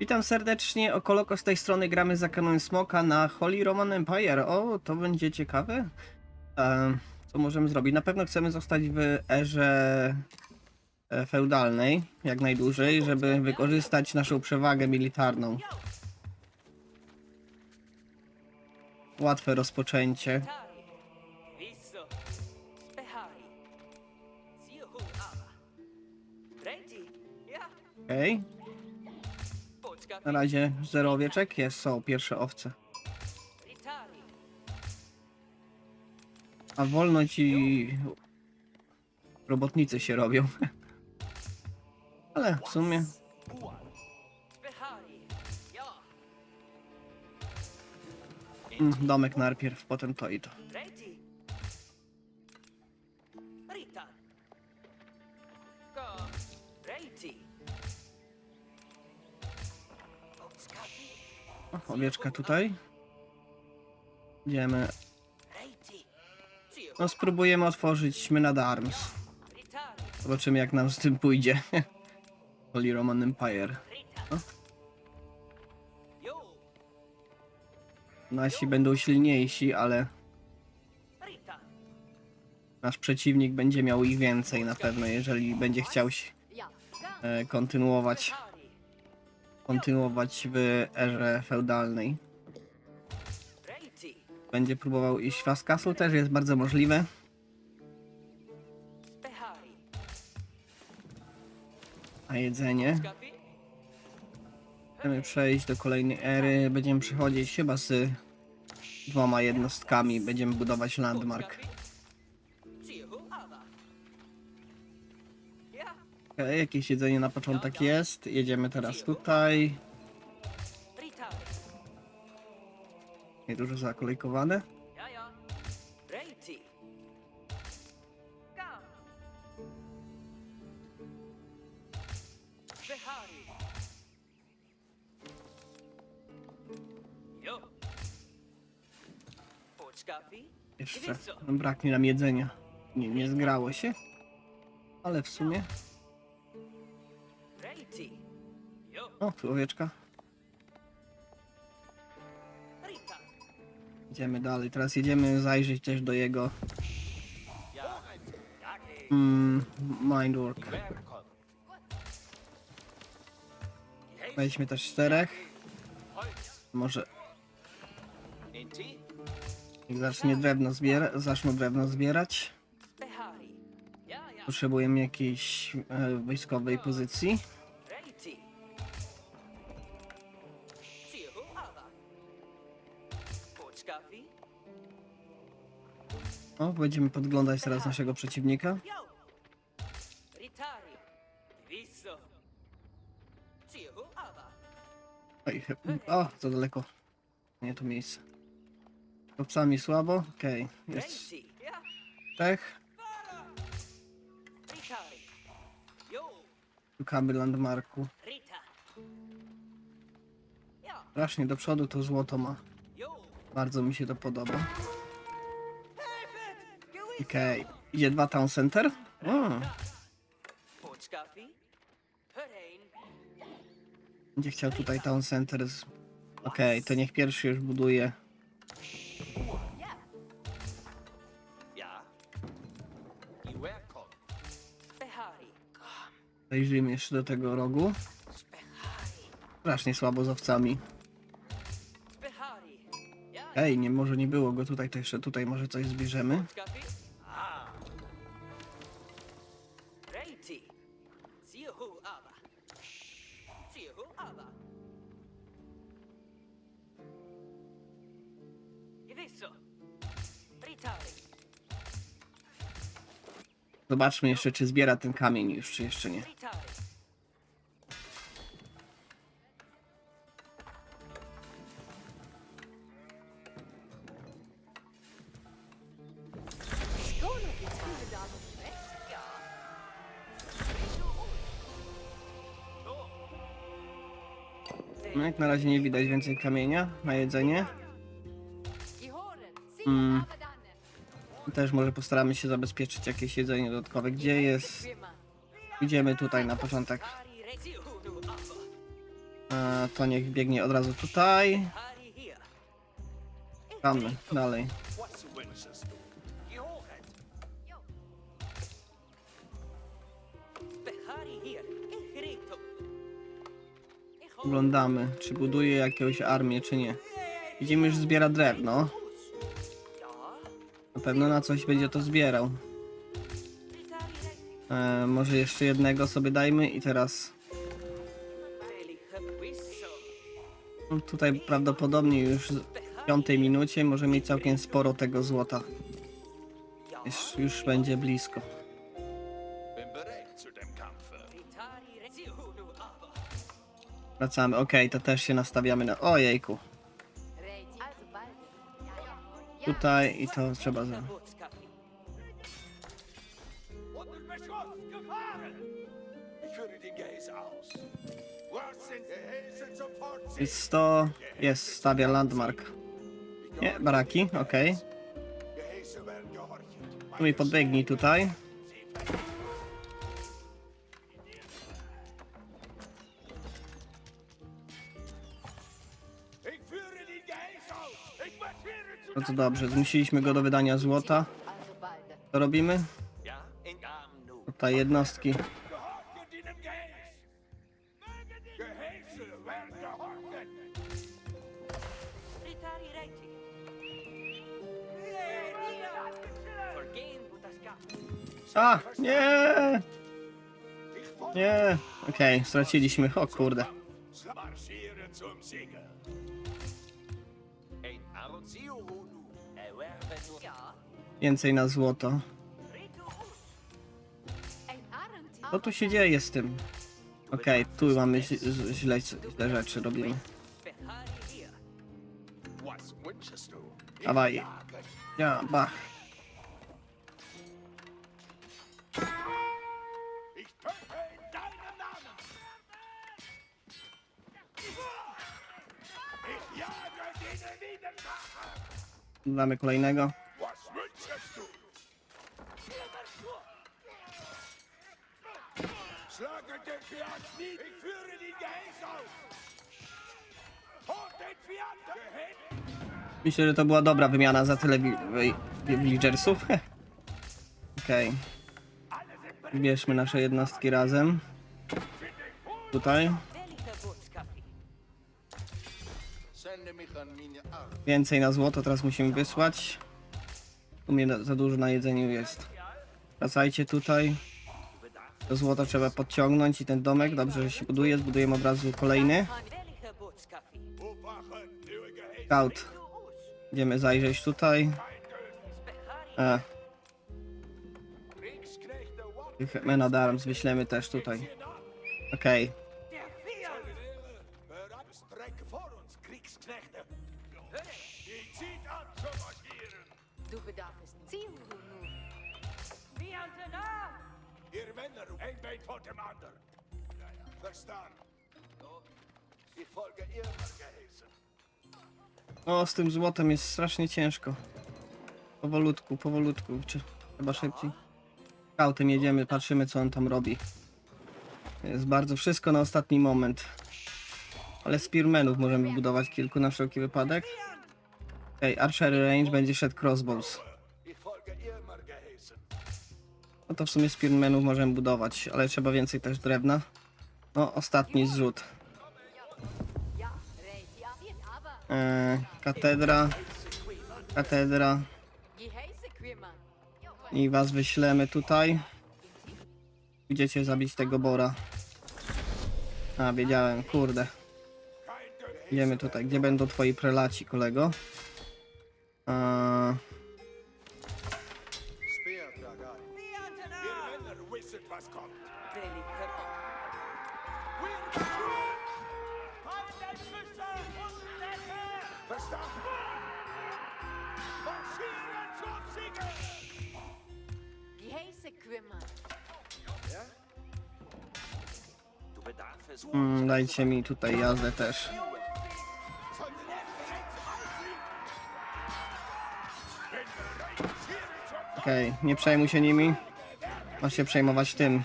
Witam serdecznie, Okoloko z tej strony gramy za kanon Smoka na Holy Roman Empire. O, to będzie ciekawe. E, co możemy zrobić? Na pewno chcemy zostać w erze e, feudalnej, jak najdłużej, żeby wykorzystać naszą przewagę militarną. Łatwe rozpoczęcie. Okej, Poczka. Na razie zero owieczek, jest, są pierwsze owce. A wolno ci robotnicy się robią. Ale w sumie mm, domek najpierw, potem to i to. Owieczka tutaj. Idziemy. No spróbujemy otworzyć Mynad Arms. Zobaczymy jak nam z tym pójdzie. Holy Roman Empire. No. Nasi będą silniejsi, ale nasz przeciwnik będzie miał ich więcej na pewno, jeżeli będzie chciał się e, kontynuować. Kontynuować w erze feudalnej. Będzie próbował iść Fast Castle, też jest bardzo możliwe. A jedzenie. Chcemy przejść do kolejnej ery. Będziemy przechodzić chyba z dwoma jednostkami. Będziemy budować landmark. Okej, jakieś jedzenie na początek jest. Jedziemy teraz tutaj. Ritari. Niedużo zakolejkowane. Jeszcze braknie nam jedzenia. Nie, nie zgrało się. Ale w sumie... O, tu owieczka. Idziemy dalej. Teraz jedziemy zajrzeć też do jego mm, mindwork. Weźmy też czterech. Może jak zacznie drewno zbiera, zaczną drewno zbierać. Potrzebujemy jakiejś e, wojskowej pozycji. O, będziemy podglądać teraz naszego przeciwnika. Yo! Ritari! Oj, o, za daleko. Nie to miejsce. Kopcami słabo. Okej, jest! Ja! Ritari! Yo! Szukamy landmarku. Rita! Ja! Strasznie do przodu to złoto ma. Bardzo mi się to podoba. Okej, idzie dwa town center. O, będzie chciał tutaj town center. Z... Okej, to niech pierwszy już buduje. Zajrzyjmy jeszcze do tego rogu. Strasznie słabo z owcami. Ej, nie, może nie było go tutaj, to jeszcze tutaj może coś zbierzemy. Zobaczmy jeszcze, czy zbiera ten kamień już, czy jeszcze nie. Jak na razie nie widać więcej kamienia na jedzenie. Mm. Też może postaramy się zabezpieczyć jakieś jedzenie dodatkowe. Gdzie jest? Idziemy tutaj na początek. E, to niech biegnie od razu tutaj. Gramy dalej. Oglądamy, czy buduje jakąś armię, czy nie. Widzimy, już zbiera drewno. Na pewno na coś będzie to zbierał. E, może jeszcze jednego sobie dajmy i teraz no, tutaj prawdopodobnie już w piątej minucie może mieć całkiem sporo tego złota. Już, już będzie blisko. Wracamy, okej, to też się nastawiamy na... Ojejku, tutaj i to trzeba zrobić. Jest 100, jest, stawia landmark. Nie, baraki, okej. Tu mi podbiegnij tutaj. No to dobrze, zmusiliśmy go do wydania złota. Co robimy? Tutaj jednostki. A, nie, nie. Okej, straciliśmy, o kurde. Więcej na złoto. Co tu się dzieje z tym? Okej, tu mamy źle, źle, rzeczy robimy. Dawaj. Ja, bach. Ich töte Myślę, że to była dobra wymiana za tyle villagersów. Okej. Bierzmy nasze jednostki razem. Tutaj. Więcej na złoto teraz musimy wysłać. U mnie za dużo na jedzeniu jest. Wracajcie tutaj. Do złota trzeba podciągnąć i ten domek, dobrze, że się buduje. Zbudujemy od razu kolejny. Scout. Idziemy zajrzeć tutaj. E, tych men at arms wyślemy też tutaj. Okej. Der O, z tym złotem jest strasznie ciężko. Powolutku, powolutku, chyba szybciej. Scoutem jedziemy, patrzymy co on tam robi. Jest bardzo wszystko na ostatni moment. Ale spearmenów możemy budować kilku na wszelki wypadek. Okej, archery range będzie szedł crossbows. No to w sumie spearmenów możemy budować, ale trzeba więcej też drewna. No, ostatni zrzut. Eee, katedra. Katedra. I was wyślemy tutaj. Idziecie zabić tego Bora. A, wiedziałem, kurde. Idziemy tutaj. Gdzie będą twoi prelaci, kolego? A, Mm, dajcie mi tutaj jazdę też. Okej, okay, nie przejmuj się nimi. Masz się przejmować tym.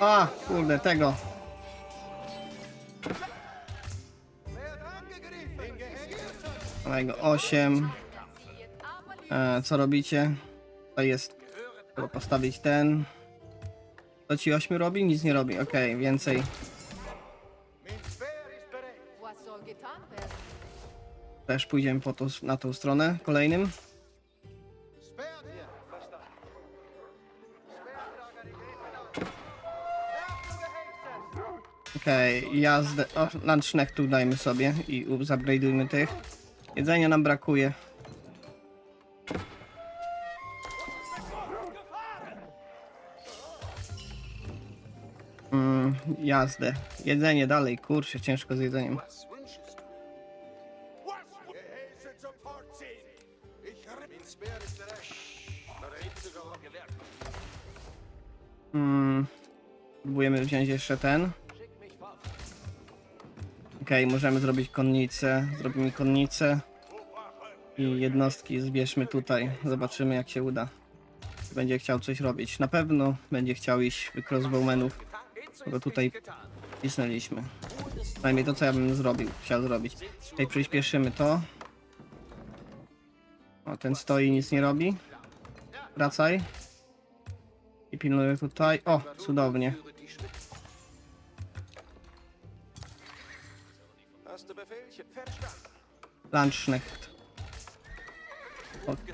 A, kurde, tego. Kolejnego 8. E, co robicie? To jest. Trzeba postawić ten. To ci 8 robi? Nic nie robi. Okej, więcej. Też pójdziemy po to, na tą stronę kolejnym. Okej, jazdę. O, tu dajmy sobie i upgrade'ujmy tych. Jedzenia nam brakuje. Mm, jazdę. Jedzenie dalej, kurczę, ciężko z jedzeniem. Mm, próbujemy wziąć jeszcze ten. Okej, możemy zrobić konnicę. Zrobimy konnicę. I jednostki zbierzmy tutaj. Zobaczymy jak się uda. Będzie chciał coś robić. Na pewno będzie chciał iść w crossbowmenów. Bo tutaj cisnęliśmy. Przynajmniej to co ja bym zrobił. Chciał zrobić. Tutaj przyspieszymy to. O, ten stoi nic nie robi. Wracaj. I pilnuję tutaj. O, cudownie. Hast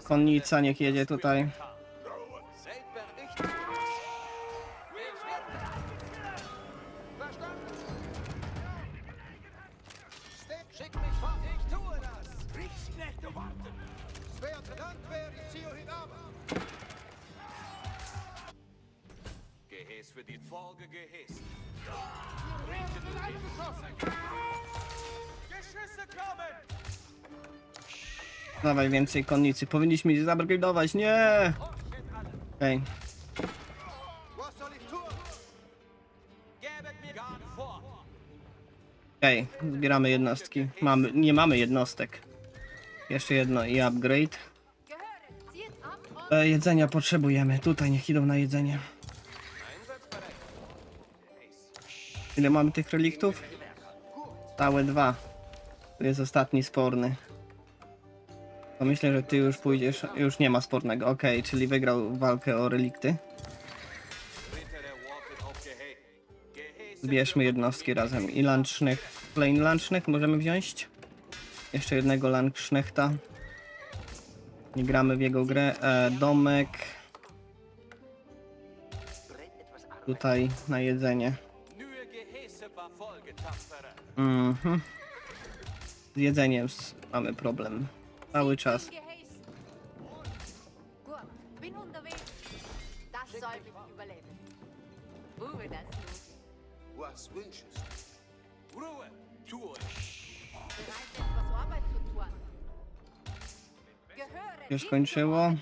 konnica niech jedzie tutaj. Więcej konnicy. Powinniśmy ich zabrigować. Nie! Okej. Vor. Okej, zbieramy jednostki. Mamy, nie mamy jednostek. Jeszcze jedno i upgrade. E, jedzenia potrzebujemy. Tutaj niech idą na jedzenie. Ile mamy tych reliktów? Stałe dwa. Tu jest ostatni sporny. To myślę, że ty już pójdziesz. Już nie ma spornego. Okej, czyli wygrał walkę o relikty. Zbierzmy jednostki razem. I lunchnych. Kolejny lunchnych możemy wziąć. Jeszcze jednego lunchnechta. Nie gramy w jego grę. E, domek. Tutaj na jedzenie. Mhm. Z jedzeniem mamy problem. Cały czas. Już wird.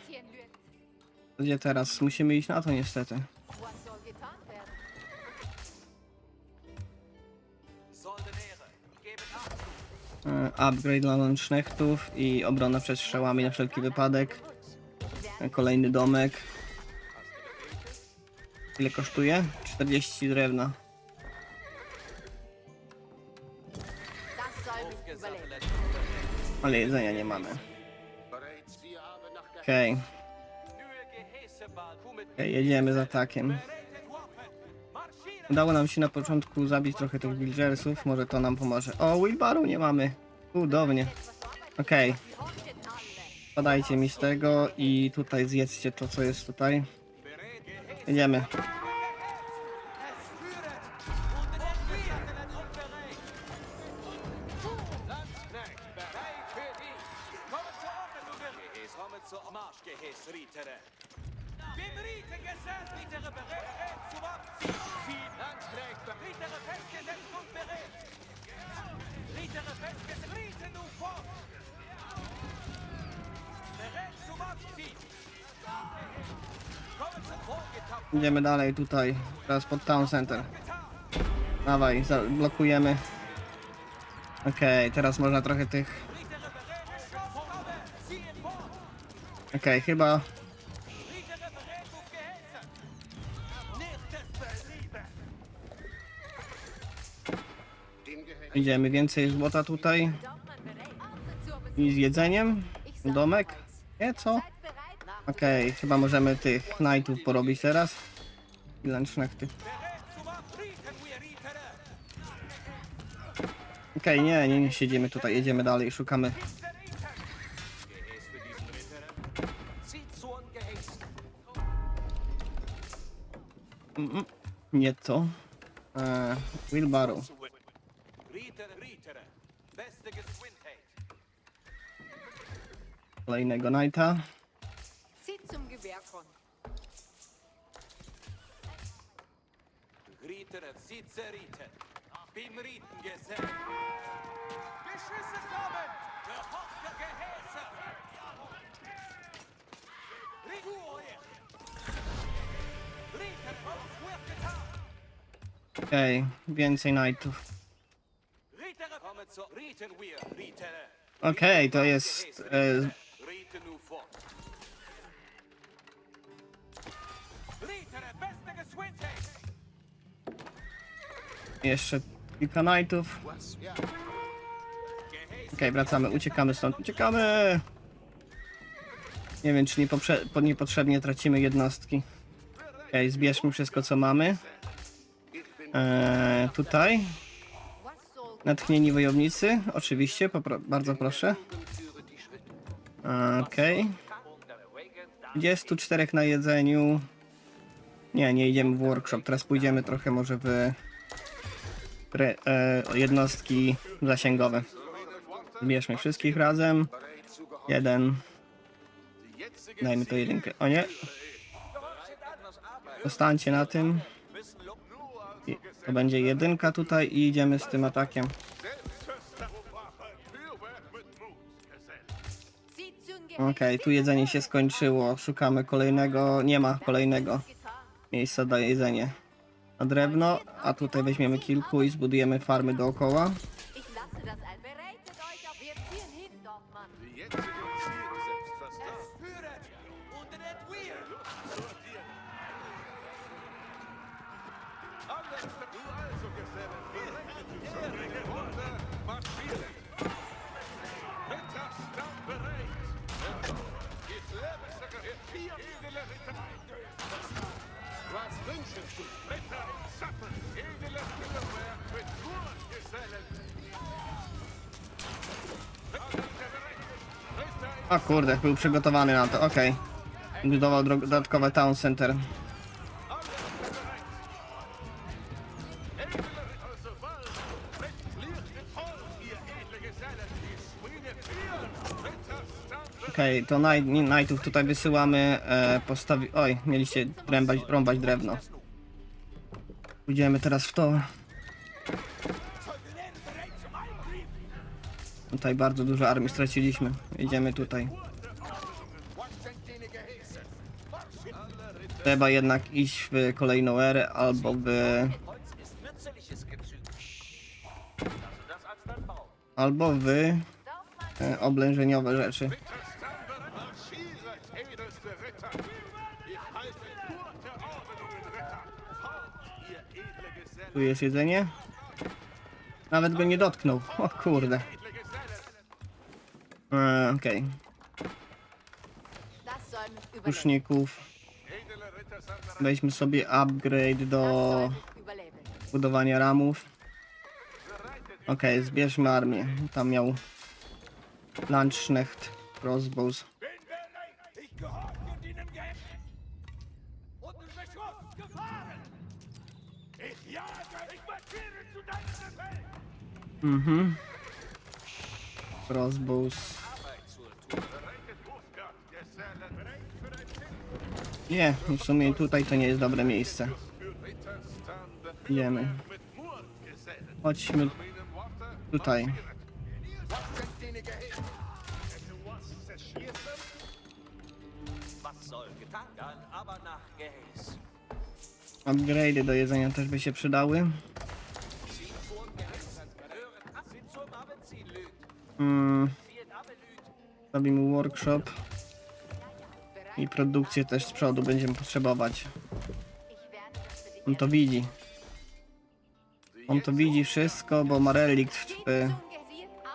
Gdzie teraz? Musimy iść na to niestety. Upgrade dla lunchnechtów i obrona przed strzałami na wszelki wypadek. E, kolejny domek. Ile kosztuje? 40 drewna. Ale jedzenia nie mamy. Okej, Kumet. okay, jedziemy z atakiem. Udało nam się na początku zabić trochę tych villagersów, może to nam pomoże. O, wheelbarrow nie mamy. Cudownie. Okej, alle. podajcie mi z tego i tutaj zjedzcie to, co jest tutaj. Jedziemy. Idziemy dalej tutaj, teraz pod Town Center. Dawaj, blokujemy. Okej, okay, teraz można trochę tych... Okej, okay, chyba... Idziemy, więcej złota tutaj. I z jedzeniem? Domek? Nie, co? Okej, chyba możemy tych knightów porobić teraz. I lunchnachty. Bereit zu Waffrieden, wir Ritere! Okej, nie, nie, nie siedzimy tutaj, jedziemy dalej, szukamy. Mm, Nie to. Eee. Kolejnego knighta. Rite. Bim Riten gesellt. Geschüsse kommen! Gehoffe Gehäse! Rigorie! Ritere, auf wird getan! Okej, więcej knightów. Riten. Okej, to jest e! Jeszcze kilka knightów. Okej, wracamy, uciekamy stąd, uciekamy! Nie wiem, czy niepoprze- po- niepotrzebnie tracimy jednostki. Okej, zbierzmy wszystko, co mamy. Eee, tutaj. Natchnieni wojownicy, oczywiście, bardzo proszę. Eee, Okej. 24 na jedzeniu. Nie, nie idziemy w workshop, teraz pójdziemy trochę może w e, jednostki zasięgowe. Zbierzmy wszystkich razem. Jeden. Dajmy to jedynkę. O nie. Zostańcie na tym. To będzie jedynka tutaj i idziemy z tym atakiem. Okej, Geheimnis. tu jedzenie się skończyło. Szukamy kolejnego. Nie ma kolejnego miejsca na jedzenie. Drewno, a tutaj weźmiemy kilku i zbudujemy farmy dookoła. O kurde, był przygotowany na to, okej. Budował dro- dodatkowe town center. Okej, to naj- nie- knightów tutaj wysyłamy. E, postawi... Oj, mieliście rębać, rąbać drewno. Pójdziemy teraz w to. Tutaj bardzo dużo armii straciliśmy. Idziemy tutaj. Trzeba jednak iść w kolejną erę albo w... Albo w e, oblężeniowe rzeczy. Tu jest jedzenie. Nawet go nie dotknął. O kurde. Ritter sind bereit! Weźmy sobie upgrade do budowania ramów. Okej, zbierzmy armię. Tam miał Landsknecht, Crossbows. Mhm. Crossbows. Nie, w sumie tutaj to nie jest dobre miejsce. Idziemy. Chodźmy tutaj. Was soll getan? Dann aber nach Geheiß. Upgrade do jedzenia też by się przydały. Mm, Abelüt. robimy workshop i produkcję też z przodu będziemy potrzebować. On to widzi. On to widzi wszystko, bo ma relikt. Czy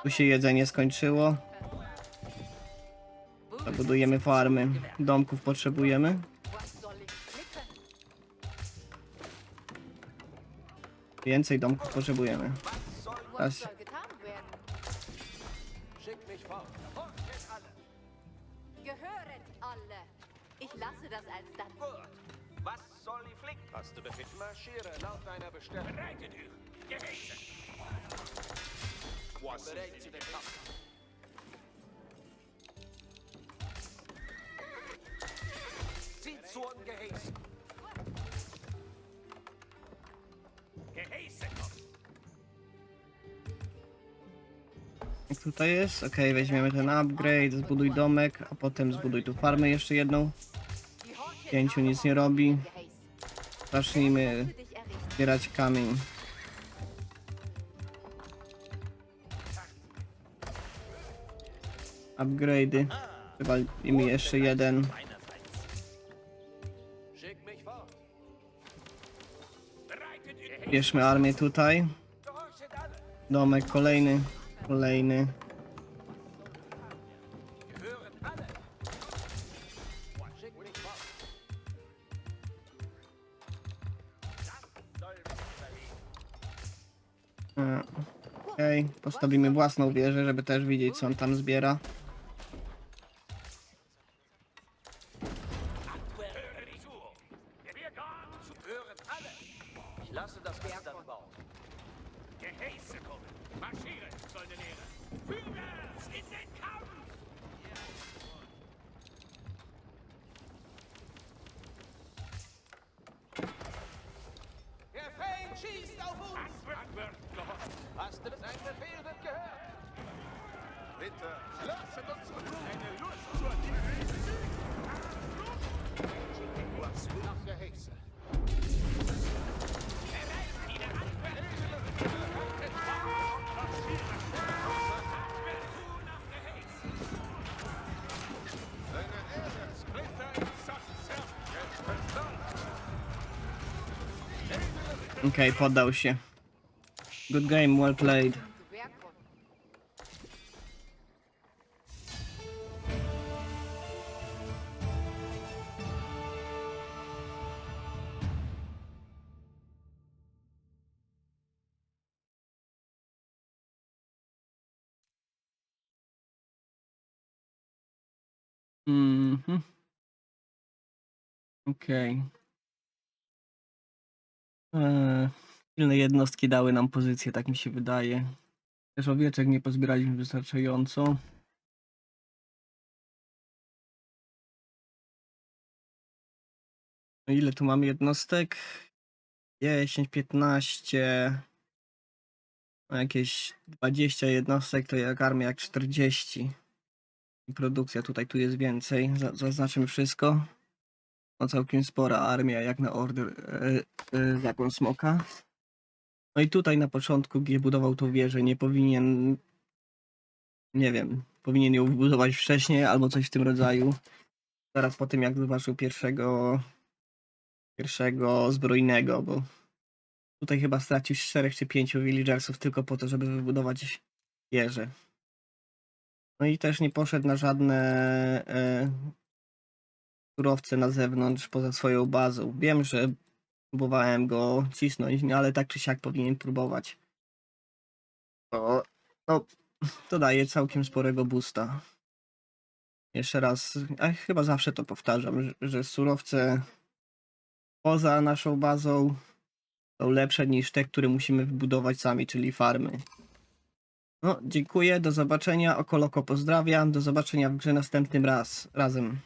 tu się jedzenie skończyło? Zabudujemy farmy. Domków potrzebujemy. Więcej domków potrzebujemy. Was Hast du? Marschiere laut deiner. Bereitet euch. Bereit zu dem Kampf. Zieht. Jak tutaj jest? Okej, weźmiemy ten upgrade, zbuduj domek, a potem zbuduj tu farmę jeszcze jedną. Pięciu nic nie robi. Zacznijmy zbierać kamień. Upgrade'y. Wywalimy jeszcze jeden. Bierzmy armię tutaj. Domek kolejny. Kolejny. E, Okej, postawimy własną wieżę, żeby też widzieć co on tam zbiera. Okej, poddał się. Good game, well played. Zu Werk kommen. Mhm. Okej. Eee, Silne jednostki dały nam pozycję, tak mi się wydaje. Też owieczek nie pozbieraliśmy wystarczająco. No ile tu mamy jednostek? 10, 15. No jakieś 20 jednostek to jak armia jak 40. I produkcja tutaj tu jest więcej. Za- Zaznaczymy wszystko. No całkiem spora armia, jak na order e, e, smoka. No i tutaj na początku, gdzie budował tą wieżę, nie powinien. Nie wiem, powinien ją budować wcześniej albo coś w tym rodzaju. Zaraz po tym, jak zobaczył pierwszego. Pierwszego zbrojnego, bo tutaj chyba stracił 4 czy 5 villagersów tylko po to, żeby wybudować wieżę. No i też nie poszedł na żadne e, surowce na zewnątrz poza swoją bazą. Wiem, że próbowałem go cisnąć, no ale tak czy siak powinien próbować. To, no, to daje całkiem sporego boosta. Jeszcze raz, a chyba zawsze to powtarzam, że, że surowce poza naszą bazą są lepsze niż te, które musimy wybudować sami, czyli farmy. No, dziękuję, do zobaczenia. Okoloko pozdrawiam, do zobaczenia w grze następnym raz, razem.